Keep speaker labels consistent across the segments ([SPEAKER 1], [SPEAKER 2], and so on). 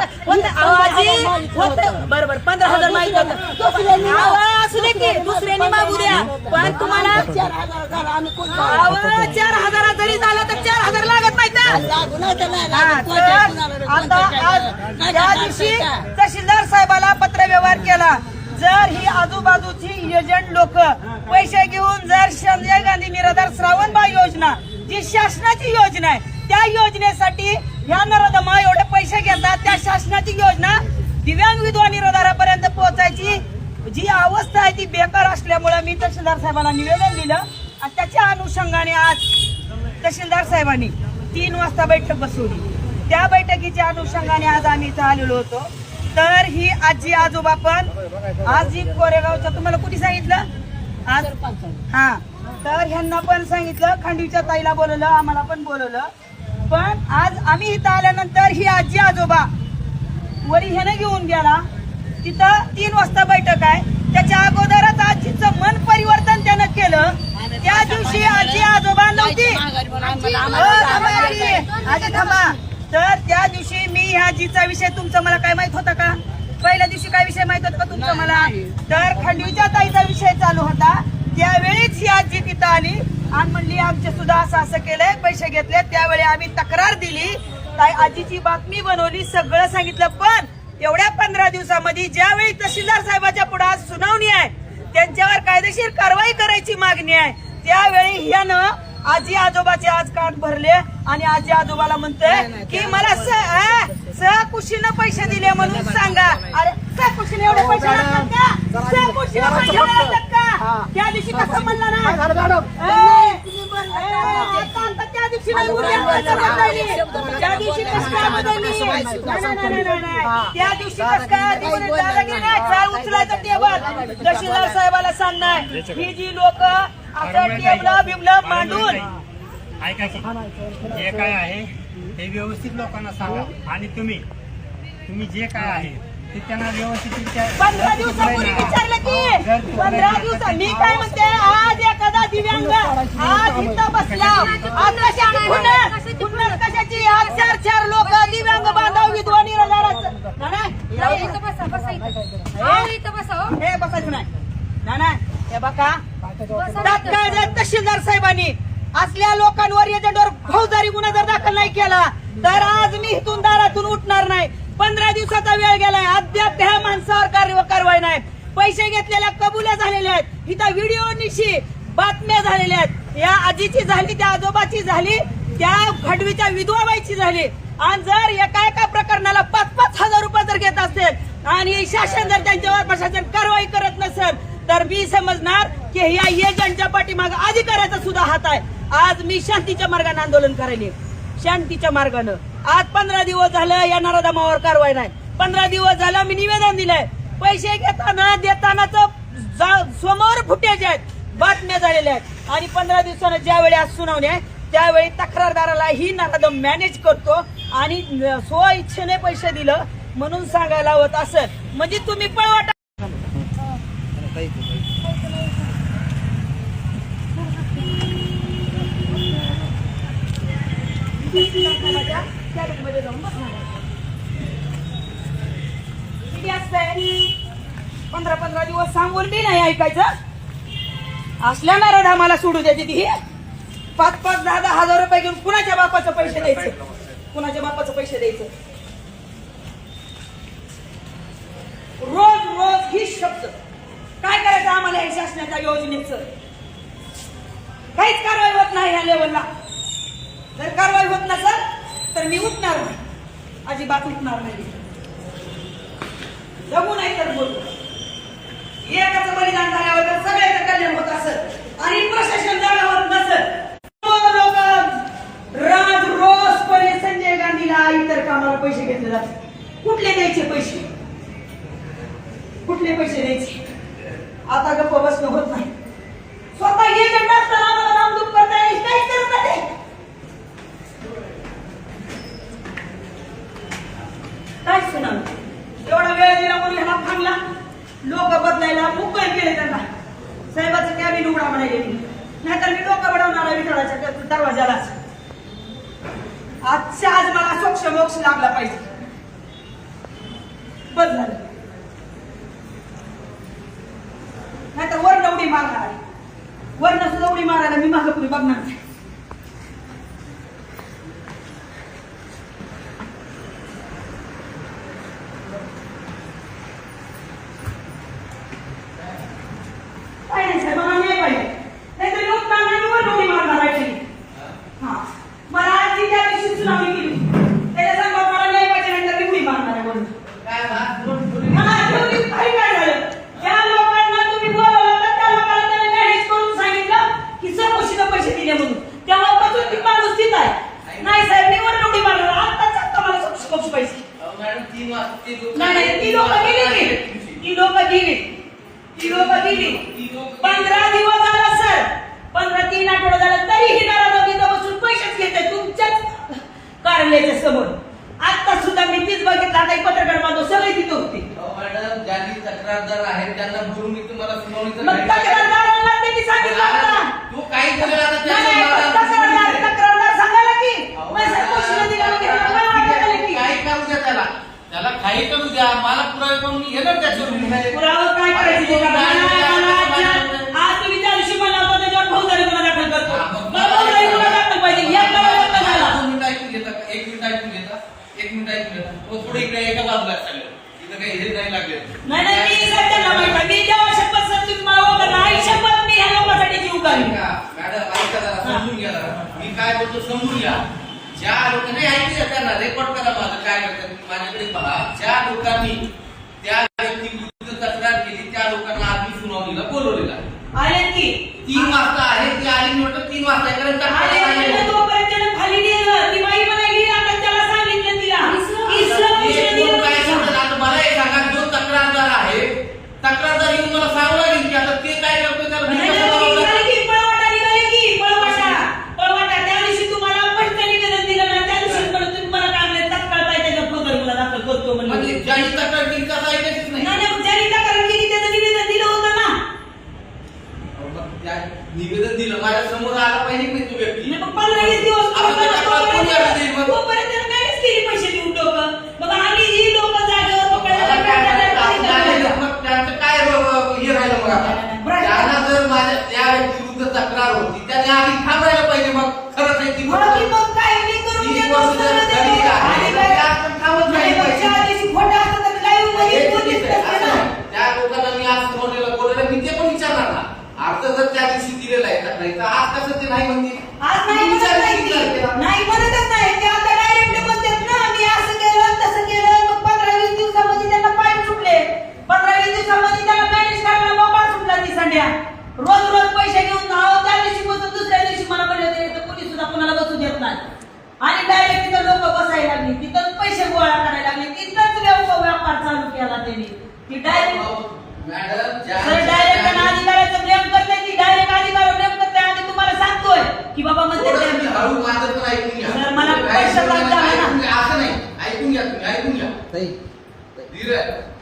[SPEAKER 1] आवाजी होतं. बरोबर. पंधरा हजार माहीत होतं. अहो, असू दे की दुसऱ्याने मागू द्या. पण तुम्हाला
[SPEAKER 2] चार हजार झाला आम्ही कोण
[SPEAKER 1] अहो, चार हजार जरी झालं तर चार हजार लागत
[SPEAKER 2] नाही
[SPEAKER 1] आता आज
[SPEAKER 2] करणार
[SPEAKER 1] दिवशी? तहसीलदार साहेबाला पत्र व्यवहार केला. जर ही आजूबाजूची एजंट लोक पैसे घेऊन जर संजय गांधी निराधार श्रावणबा योजना जी शासनाची योजना आहे त्या योजनेसाठी ह्या नरोदमा एवढे पैसे घेतात त्या शासनाची योजना दिव्यांग विधवा निराधारापर्यंत पोहोचायची. जी अवस्था आहे ती बेकार असल्यामुळे मी तहसीलदार साहेबांना निवेदन दिलं आणि त्याच्या अनुषंगाने आज तहसीलदार साहेबांनी तीन वाजता बैठक बसवली. त्या बैठकीच्या अनुषंगाने आज आम्ही इथं आलेलो होतो. तर ही आजी आजोबा पण आजी कोरेगावच्या तुम्हाला कुठे सांगितलं? आज हा. तर ह्यांना पण सांगितलं खंडीच्या ताईला बोलवलं आम्हाला पण बोलवलं. पण आज आम्ही इथं आल्यानंतर ही आजी आजोबा वरी ह्यानं घेऊन गेला. तिथं तीन वाजता बैठक आहे. त्याच्या अगोदरच आजीचं मन परिवर्तन त्यानं केलं. त्या दिवशी आजी आजोबा नव्हती. आजी. थांबा तर त्या दिवशी मी ह्या आजीचा विषय तुमचा मला काय माहीत होता का? पहिल्या दिवशी काय विषय माहीत होता का तुमचा मला? तर खंडीच्या ताईचा विषय चालू होता त्यावेळीच ही आजी तिथं आली आणि म्हणली आमचे सुद्धा असं असं केलंय पैसे घेतले त्यावेळी आम्ही तक्रार दिली. ताई आजीची बातमी बनवली सगळं सांगितलं पण एवढ्या पंधरा दिवसामध्ये ज्यावेळी तहसीलदार साहेबाच्या पुढे आज सुनावणी आहे त्यांच्यावर कायदेशीर कारवाई करायची मागणी आहे. त्यावेळी ह्यानं आजी आजोबाचे आज कान भरले आणि आजी आजोबाला म्हणतोय की मला सहकुशीनं पैसे दिले म्हणून सांगा. अरे सहकुशीने एवढे पैसे लागतात का? सहकुशीनं पैसे लागतात का? त्या दिवशी कसं म्हणला ना? आता- आता त्या दिवशी? त्या दिवशी कसं काय बदलली? त्या दिवशी कसं उचलायचं टेबल. तहसीलदार साहेबाला सांगणार. ही जी लोक असं टेबला बिबला मांडून.
[SPEAKER 3] काय आहे? ते व्यवस्थित लोकांना सांगा. आणि तुम्ही तुम्ही जे काय आहे ते त्यांना व्यवस्थित विचार-
[SPEAKER 1] पंधरा दिवसापूर्वी विचारलं की पंधरा दिवसा मी काय म्हणते आज एखादा दिव्यांग आज इथं बसला. आज कशाची खुन्नस खुन्नस कशाची आज चार चार लोक दिव्यांग बांधव विधवा निराधाराचं नाही, नाही
[SPEAKER 4] इथं बसा बसा इथं. अहो, इथं बसा हो.
[SPEAKER 1] हे बसायचं नाही नाही, नाही हे बघा.
[SPEAKER 4] बसा
[SPEAKER 1] तात्काळ जर तहसीलदार साहेबांनी असल्या लोकांवर एजंटवर फौजदारी गुन्हा जर दाखल नाही केला तर आज मी इथून दारातून उठणार नाही. पंधरा दिवसाचा वेळ गेलाय. अद्याप त्या माणसावर कार्य- कारवाई नाही. पैसे घेतलेल्या कबुल्या झालेल्या आहेत. इथं व्हिडिओ निशी बातम्या झालेल्या आहेत. या आजीची झाली त्या आजोबाची झाली त्या खडवीच्या विधवाबाईची झाली. आणि जर एका एका प्रकरणाला पाच पाच हजार रुपये जर घेत असेल आणि शासन जर त्यांच्यावर प्रशासन कारवाई करत नसेल तर मी समजणार की या एजंटच्या पाठीमाग अधिकाऱ्याचा सुद्धा हात आहे. आज मी शांतीच्या मार्गाने आंदोलन करायले. शांतीच्या मार्गानं. आज पंधरा दिवस झालं या नराधमावर कारवाई नाही. पंधरा दिवस झालं मी निवेदन दिलंय. पैसे घेताना देतानाच समोर फुटेज आहेत. बातम्या झालेल्या आहेत. आणि पंधरा दिवसानं ज्यावेळी आज सुनावणी आहे त्यावेळी तक्रारदाराला ही नराधम मॅनेज करतो आणि स्व इच्छेने पैसे दिलं म्हणून सांगायला होत असं. म्हणजे तुम्ही पळवाटा कॅबिनमध्ये जाऊन किती असतंय पंधरा पंधरा दिवस सांगून बी नाही ऐकायचं असल्या नारद आम्हाला सोडू द्यायची ती पाच पाच दहा दहा हजार रुपये घेऊन कुणाच्या बापाचं पैसे द्यायचे कुणाच्या बापाचं पैसे द्यायचं रोज रोज ही शब्द काय करायचं आम्हाला या शासनाच्या योजनेचं? काहीच कारवाई होत नाही या लेवलला जर कारवाई होत नसेल तर मी उठणार नाही. अजिबात उठणार नाही जगू नाही तर बोलू. एकाचं बलिदान झाल्यावर तर सगळ्याचं कल्याण होत असत आणि प्रशासन जागा काय सुना एवढा वेळ दिला म्हणून ह्याला थांबला लोक बदलायला मुंबई केले त्यांना. साहेबाचं कॅबिन उघडा म्हणाले नाहीतर मी लोक बडवणार विठाडाच्या दरवाजालाच आजच्या आज मला सोक्ष मोक्ष लागला पाहिजे. बदला नाहीतर वर्ण उडी मारणार वर्ण सुद्धा उडी मारायला मी माझं कुणी बघणार ती लोक गेली ती. लोक गेली. ती लोक गेली. पंधरा दिवस झाला सर. पंधरा तीन आठवडा झाला तरीही घराला तिथं बसून पैसेच घेते तुमच्याच कार्यालयाच्या समोर. आता सुद्धा मी तीच बघितलं आता पत्रकार बांधव सगळे तिथे होती.
[SPEAKER 5] मॅडम ज्यांनी तक्रारदार आहेत त्यांना बोलून मी तुम्हाला सुनावणी
[SPEAKER 1] तक्रारदारांना त्यांनी सांगितलं
[SPEAKER 5] तू काही
[SPEAKER 1] तक्रार
[SPEAKER 5] काही कमी द्या मला पुरावे करून मी घेणार त्याच्यावर.
[SPEAKER 1] पुरावा काय करायचं? jalu
[SPEAKER 5] kami.
[SPEAKER 1] आणि डायरेक्ट तिथं लोक बसायला लागली. तिथं पैसे गोळा करायला लागले. तिथंच व्यापार चालू केला त्यांनी. ती डायरेक्ट सर डायरेक्ट अधिकाऱ्याचं प्रेम करते ती डायरेक्ट अधिकार प्रेम करते आणि तुम्हाला सांगतोय की बाबा म्हणते सर मला पैसे
[SPEAKER 5] असं नाही. ऐकून घ्या ऐकून घ्या.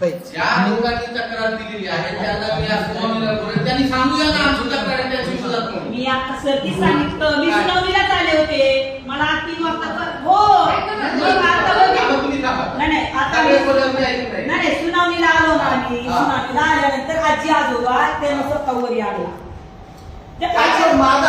[SPEAKER 5] ज्या लोकांनी तक्रार दिलेली आहे त्यांना मी आज सुनावणीला त्यांनी सांगूया ना आमची तक्रार आहे त्याच्या
[SPEAKER 1] मी आता सरकी सांगितलं. मी सुनावणीलाच आले होते. मला तीन वाजता हो. सुनावणीला आलो ना सुनावणीला आल्यानंतर आजी आजोबा त्यानं स्वतः वरी आणला.
[SPEAKER 5] ते- काय माझा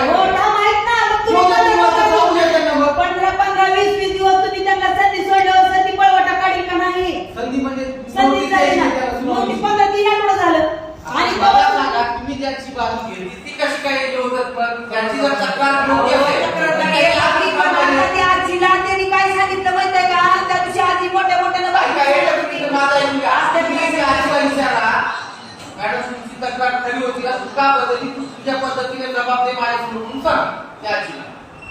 [SPEAKER 1] हो, वीस दिवस तुम्ही त्यांना संधी सोडल्यावर संधी पळवटा काढील का नाही?
[SPEAKER 5] संधी म्हणजे
[SPEAKER 1] संधी झाली झालं. आणि
[SPEAKER 5] तुम्ही ज्याची बाजू घेतली ती कशी काय येते जर तक्रार हो,
[SPEAKER 1] तक्रार
[SPEAKER 5] म्हणजे
[SPEAKER 1] नाही, आजीला त्यांनी काय सांगितलं माहितीये का? त्या आजी मोठ्या मोठ्यानं
[SPEAKER 5] काय काय येतं "मॅडम, होती का? तू का बदलली? तू तुझ्या पद्धतीने जबाबदारी माझ्यासमोर म्हणून सांग. त्या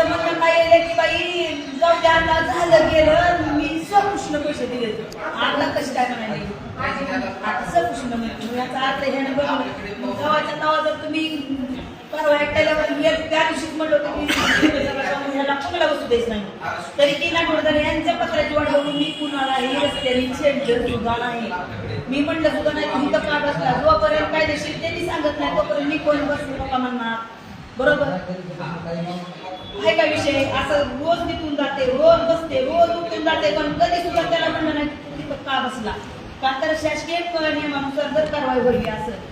[SPEAKER 1] आजीचं म्हणणं काय आहे की बाई जाऊ द्या आता झालं गेलं मी सकृष्ण पैसे दिले. आता कशी काय म्हणाली? आता सकृष्ण म्हणतो याचा अर्थ ह्याने बघून गावाच्या नावा जर तुम्ही परवा एकट्याला एक त्या दिवशीच म्हटलं होतं की ह्याला कुणाला बसू द्यायच नाही. तरी तीन आठवड्यात यांच्या पत्राची वाट बघून मी कुणाला ही रस्त्याने छेडलं सुद्धा नाही. मी म्हणलं सुद्धा नाही तुम्ही तर का बसला? जोपर्यंत कायदेशीर त्यांनी सांगत नाही तोपर्यंत मी कोण बसलो का म्हणणार. बरोबर? आहे का विषय? असं रोज निघून जाते रोज बसते रोज उठून जाते पण कधी सुद्धा त्याला पण नाही का बसला? का तर शासकीय नियमानुसार जर कारवाई व्हावी असं.